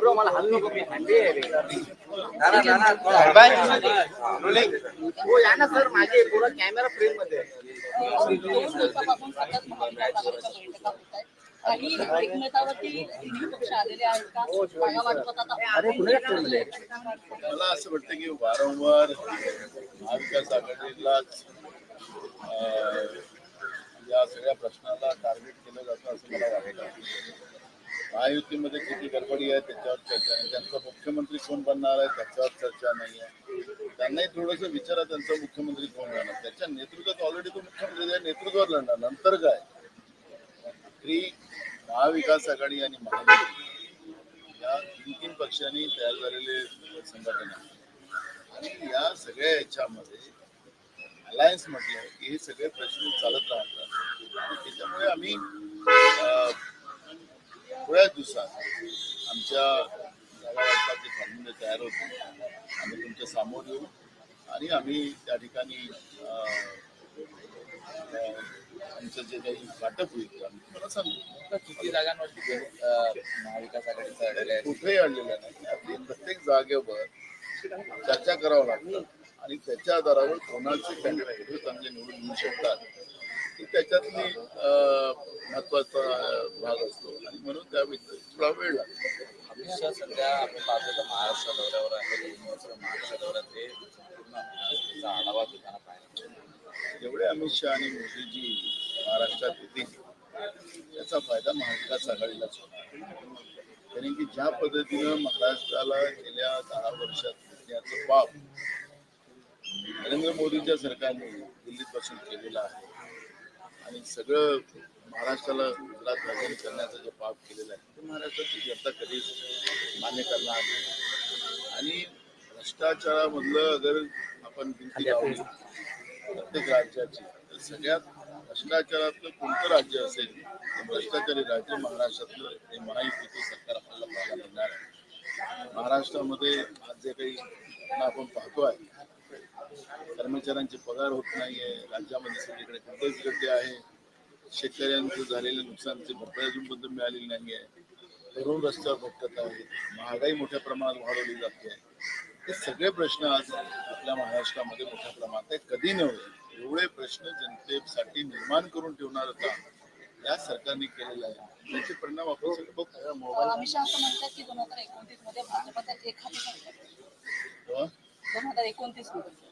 गुरु मला हल्लो कमी रे. हो या ना सर माझे पूर्ण कॅमेरा फ्रेममध्ये. काही पक्ष आलेले आहेत का मला वाटतं असं वाटतं की वारंवार महाविकास आघाडीलाच या सगळ्या प्रश्नाला टार्गेट केलं जातं महायुतीमध्ये किती गडबडी आहे त्याच्यावर चर्चा नाही. त्यांचा मुख्यमंत्री कोण बनणार आहे त्याच्यावर चर्चा नाही आहे. त्यांनाही थोडंसं विचारा त्यांचा मुख्यमंत्री कोण राहणार त्याच्या नेतृत्वात ऑलरेडी तो मुख्यमंत्री त्या नेतृत्वावर लढणार नंतर काय? तरी महाविकास आघाडी आणि महायुती. या तीन तीन पक्षांनी तयार झालेले संघटना. आणि या सगळ्या याच्यामध्ये अलायन्स म्हटलं की हे सगळे प्रश्न चालत राहतात. त्याच्यामुळे आम्ही थोड्याच दिवसात. आमच्या जागा वाटपाचे फॉर्म्युले तयार होते आम्ही तुमच्यासमोर येऊ आणि आम्ही त्या ठिकाणी आमचं जे काही वाटप होईल ते आम्ही तुम्हाला सांगू. किती जागांवरती महाविकास आघाडीचा अडलेला आहे. कुठेही अडलेलं नाही. आपली प्रत्येक जागेवर चर्चा करावं लागतं. आणि त्याच्या आधारावर कोणाचे कॅन्डिडेट चांगले निवडून येऊ शकतात ही त्याच्यातली महत्त्वाचा भाग असतो. आणि म्हणून त्या थोडा वेळ लागतो. अमित शहा सध्या आपण पाहतो तर महाराष्ट्र दौऱ्यावर आहे. महाराष्ट्र दौऱ्यात ते पूर्ण आढावा घेताना पाहिजे जेवढे अमित शहा आणि मोदीजी महाराष्ट्रात येतील त्याचा फायदा महाविकास आघाडीलाच होणार कारण की ज्या पद्धतीनं महाराष्ट्राला गेल्या दहा वर्षात घेतल्याचं पाप नरेंद्र मोदीच्या सरकारने दिल्लीत बसून केलेलं आहे आणि सगळं महाराष्ट्राला गुजरात राज्य करण्याचं जे पाप केलेलं आहे ते महाराष्ट्राची जनता कधीच मान्य करणार नाही. आणि भ्रष्टाचारामधलं अगर आपण गिनती लावली प्रत्येक राज्याची तर सगळ्यात भ्रष्टाचारातलं कोणतं राज्य असेल ते भ्रष्टाचारी राज्य महाराष्ट्रातलं हे महायुतीचं सरकार आपल्याला पाहायला मिळणार आहे. महाराष्ट्रामध्ये आज जे काही आपण पाहतो आहे कर्मचाऱ्यांचे पगार होत नाहीये राज्यामध्ये सगळीकडे गड्डे आहे. शेतकऱ्यांचं झालेल्या नुकसानची भरपाई अजूनपर्यंत मिळालेली नाही आहे तरुण रस्त्यावर भटकत आहेत महागाई मोठ्या प्रमाणात वाढवली जाते. हे सगळे प्रश्न आज आपल्या महाराष्ट्रामध्ये मोठ्या प्रमाणात आहे कधी नव्हे एवढे प्रश्न जनतेसाठी निर्माण करून ठेवणार काम या सरकारने केलेलं आहे. त्याचे परिणाम आपण सगळे हजार एकोणतीसमध्ये.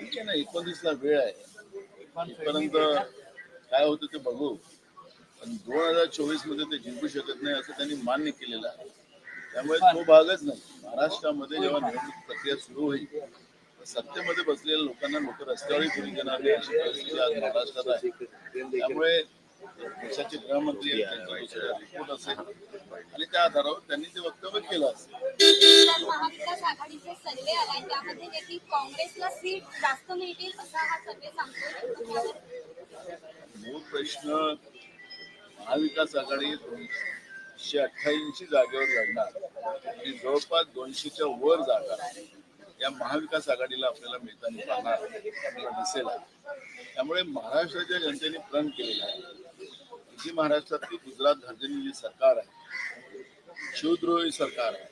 ठीक आहे ना एकोणतीसला वेळ आहे. इथपर्यंत काय होतं ते बघू. पण दोन हजार चोवीसमध्ये ते जिंकू शकत नाही असं त्यांनी मान्य केलेलं आहे. त्यामुळे तो भागच नाही. महाराष्ट्रामध्ये जेव्हा निवडणूक प्रक्रिया सुरू होईल सत्तेमध्ये बसलेल्या लोकांना लोक रस्त्यावरही फिरून देणार नाही अशी परिस्थिती आज महाराष्ट्रात आहे. त्यामुळे देशाचे गृहमंत्री रिपोर्ट असेल. आणि त्या आधारावर त्यांनी ते वक्तव्य केलं असेल तर महाविकास आघाडीचे सर्वे मध्ये देखील काँग्रेसला सीट जास्त मिळतील असा हा सर्वे सांगतो मूळ प्रश्न महाविकास आघाडी दोनशे अठ्ठ्याऐंशी जागेवर लढणार. आणि जवळपास दोनशेच्या वर जागा या महाविकास आघाडीला आपल्याला मिळताना पाहणार आपल्याला दिसेल. त्यामुळे महाराष्ट्राच्या जनतेने प्रण केलेला आहे. जी महाराष्ट्रातली गुजरात झालेली सरकार आहे. शिवद्रोही सरकार आहे.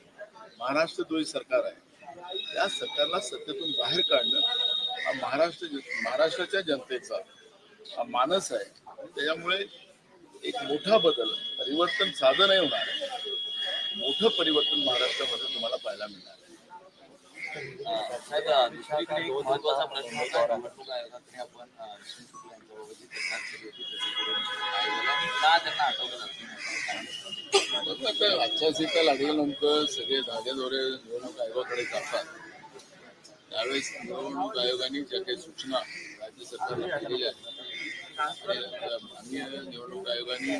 महाराष्ट्रद्रोही सरकार आहे. या सरकारला सत्तेतून बाहेर काढणं हा महाराष्ट्र महाराष्ट्राच्या जनतेचा हा मानस आहे. त्याच्यामुळे एक मोठा बदल परिवर्तन साधं नाही होणार. मोठं परिवर्तन महाराष्ट्रामध्ये तुम्हाला पाहायला मिळणार. आहे. महत्त्वाचा प्रश्न का त्यांना लागल्यानंतर सगळे धागेदोरे निवडणूक आयोगाकडे जातात. त्यावेळेस निवडणूक आयोगाने ज्या काही सूचना राज्य सरकारला केलेल्या आहेत आणि माननीय निवडणूक आयोगाने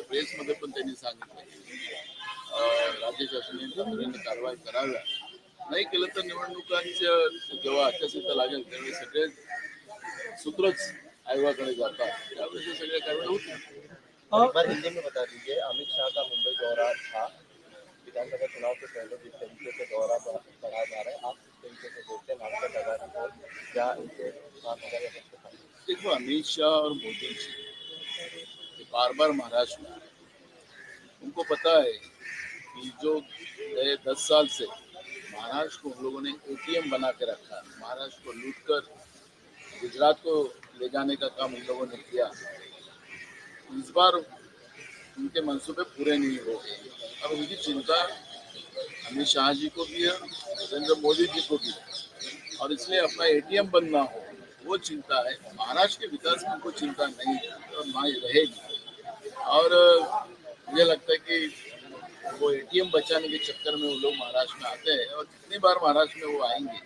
प्रेसमध्ये पण त्यांनी सांगितलं की राज्य शासनाने तातडीने कारवाई कराव्या नाही केलं तर निवडणुकांच्या जेव्हा आचारसंहिता लागेल त्यावेळी सगळे सूत्रच आयोगाकडे जातात. त्यावेळेस सगळे सगळ्या कारवाई होतील. एक बार हिंदी में बता दीजिए अमित शाह का मुंबई दौरा था। विधानसभा चुनाव से पहले जिस तरीके से दौरा बढ़ाया जा रहा है आप किस तरीके से देखते हैं? नामका लगा रिपोर्ट क्या देखो अमित शाह और मोदी जी ये बार बार महाराष्ट्र में आए। उनको पता है कि जो गए दस साल से महाराष्ट्र को उन लोगों ने एटीएम बना के रखा महाराष्ट्र को लूट कर गुजरात को ले जाने का काम उन लोगों ने किया। इस बार उनके मंसूबे पूरे नहीं हो अब उनकी चिंता अमित शाह जी को भी है, नरेंद्र मोदी जी को भी है। और इसलिए अपना एटीएम बंद ना हो, वो चिंता है। महाराष्ट्र के विकास में कोई चिंता नहीं है, और ना ही रहेगी। और, मुझे लगता है कि वो एटीएम बचाने के चक्कर में वो लोग महाराष्ट्र में आते हैं, और जितनी बार महाराष्ट्र में वो आएँगे,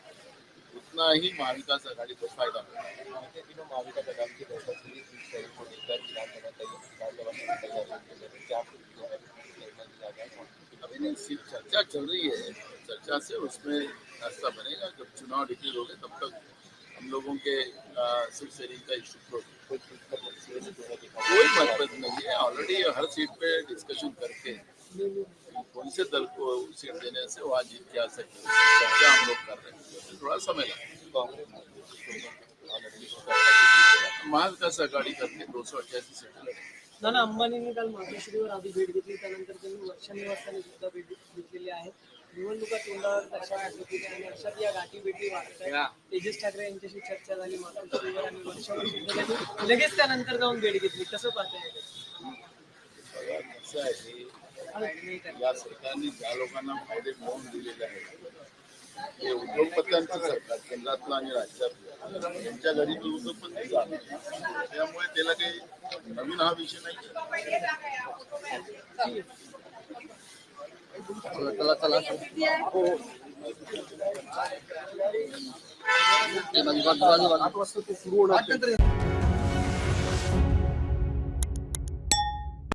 उतना ही महाविकास आघाड़ी को फ़ायदा होगा बीते दिनों महाविकास आघाड़ी की बैठक हुई इस शहर को लेकर विधानसभा तैयार विधानसभा की तैयारी क्या कुछ जो है निर्णय लिया गया अभी नहीं सिर्फ़ चर्चा चल रही है चर्चा से उसमें रास्ता बनेगा। जब चुनाव डिक्लेयर हो गए तब तक हम लोगों के सिर्फ़ का इशू तो कोई मतभेद नहीं है। ऑलरेडी हर सीट पे डिस्कशन करके कौन से दल को सीट देने से वहाँ जीत के आ सकते चर्चा हम लोग कर रहे हैं? थोड़ा समय काँग्रेस महाविकास आघाड़ी करके दो सौ अठ्याऐंशी सीटें नाना अंबानींनी काल मातोश्रीवर आधी भेट घेतली. त्यानंतर त्यांनी वर्षा निवासाने सुद्धा भेट घेतलेली आहे. निवडणुका तोंडावर तशा पद्धतीने आणि अशात या गाठी भेटी वाढत आहेत तेजस ठाकरे यांच्याशी चर्चा झाली. मातोश्रीवर आणि वर्षावर सुद्धा त्यांनी लगेच त्यानंतर जाऊन भेट घेतली. कसं की या सरकारने ज्या लोकांना फायदे मिळवून दिलेले आहेत ते उद्योगपत्यांचं सरकार केंद्रातलं आणि राज्यातलं त्यांच्या घरी ती उद्योगपती झाली. त्यामुळे त्याला काही नवीन हा विषय नाही. चला चला आठ वाजता ते सुरू होणार.